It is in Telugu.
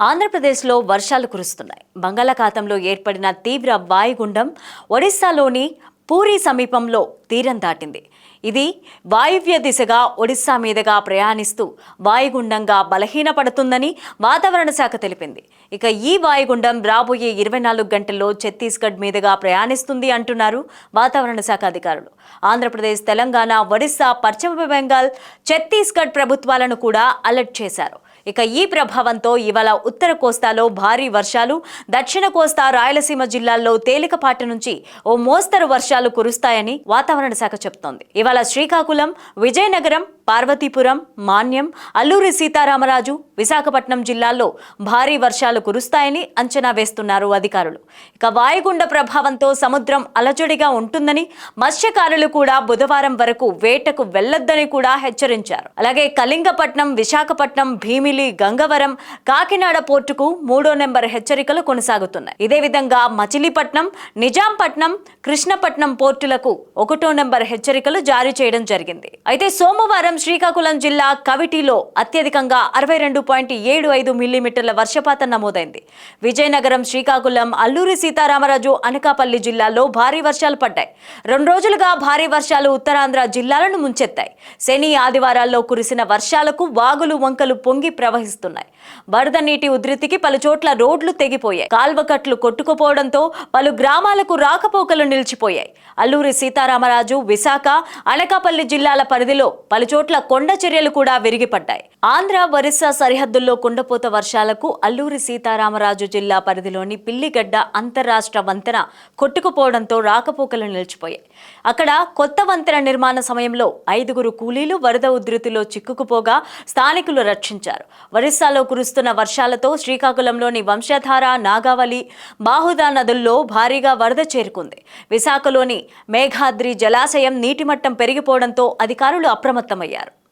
ఆంధ్రప్రదేశ్లో వర్షాలు కురుస్తున్నాయి. బంగాళాఖాతంలో ఏర్పడిన తీవ్ర వాయుగుండం ఒడిస్సాలోని పూరి సమీపంలో తీరం దాటింది. ఇది వాయువ్య దిశగా ఒడిస్సా మీదుగా ప్రయాణిస్తూ వాయుగుండంగా బలహీనపడుతుందని వాతావరణ శాఖ తెలిపింది. ఇక ఈ వాయుగుండం రాబోయే ఇరవై నాలుగు గంటల్లో ఛత్తీస్గఢ్ మీదుగా ప్రయాణిస్తుంది అంటున్నారు వాతావరణ శాఖ అధికారులు. ఆంధ్రప్రదేశ్ తెలంగాణ ఒడిస్సా పశ్చిమ బెంగాల్ ఛత్తీస్గఢ్ ప్రభుత్వాలను కూడా అలర్ట్ చేశారు. ఇక ఈ ప్రభావంతో ఇవాళ ఉత్తర కోస్తాలో భారీ వర్షాలు దక్షిణ కోస్తా రాయలసీమ జిల్లాల్లో తేలికపాటి నుంచి ఓ మోస్తరు వర్షాలు కురుస్తాయని వాతావరణ శాఖ చెబుతోంది ఇవాళ శ్రీకాకుళం విజయనగరం పార్వతీపురం మాన్యం అల్లూరి సీతారామరాజు విశాఖపట్నం జిల్లాల్లో భారీ వర్షాలు కురుస్తాయని అంచనా వేస్తున్నారు అధికారులు. ఇక వాయుగుండ ప్రభావంతో సముద్రం అలజడిగా ఉంటుందని మత్స్యకారులు కూడా బుధవారం వరకు వేటకు వెళ్ళొద్దని కూడా హెచ్చరించారు. అలాగే కళింగపట్నం విశాఖపట్నం భీమిలి గంగవరం కాకినాడ పోర్టుకు మూడో నెంబర్ హెచ్చరికలు కొనసాగుతున్నాయి. ఇదే విధంగా మచిలీపట్నం నిజాంపట్నం కృష్ణపట్నం పోర్టులకు ఒకటో నెంబర్ హెచ్చరికలు జారీ చేయడం జరిగింది. అయితే సోమవారం శ్రీకాకుళం జిల్లా కవిటిలో అత్యధికంగా అరవై రెండు పాయింట్ ఏడు ఐదు మిల్లీమీటర్ల వర్షపాతం నమోదైంది. విజయనగరం శ్రీకాకుళం అల్లూరి సీతారామరాజు అనకాపల్లి జిల్లాల్లో భారీ వర్షాలు పడ్డాయి. రెండు రోజులుగా భారీ వర్షాలు ఉత్తరాంధ్ర జిల్లాలను ముంచెత్తాయి. శని ఆదివారాల్లో కురిసిన వర్షాలకు వాగులు వంకలు పొంగి ప్రవహిస్తున్నాయి. వరద నీటి ఉధృతికి పలుచోట్ల రోడ్లు తెగిపోయాయి. కాల్వకట్లు కొట్టుకుపోవడంతో పలు గ్రామాలకు రాకపోకలు నిలిచిపోయాయి. అల్లూరి సీతారామరాజు విశాఖ అనకాపల్లి జిల్లాల పరిధిలో పలుచోట్ల చోట్ల కొండ చర్యలు కూడా విరిగిపడ్డాయి. ఆంధ్ర ఒరిస్సా సరిహద్దుల్లో కుండపోత వర్షాలకు అల్లూరి సీతారామరాజు జిల్లా పరిధిలోని పిల్లిగడ్డ అంతరాష్ట్ర వంతెన కొట్టుకుపోవడంతో రాకపోకలు నిలిచిపోయాయి. అక్కడ కొత్త వంతెన నిర్మాణ సమయంలో ఐదుగురు కూలీలు వరద ఉధృతిలో చిక్కుకుపోగా స్థానికులు రక్షించారు. ఒరిస్సాలో కురుస్తున్న వర్షాలతో శ్రీకాకుళంలోని వంశధార నాగావళి బాహుదా నదుల్లో భారీగా వరద చేరుకుంది. విశాఖలోని మేఘాద్రి జలాశయం నీటిమట్టం పెరిగిపోవడంతో అధికారులు అప్రమత్తమయ్యారు. estudiar.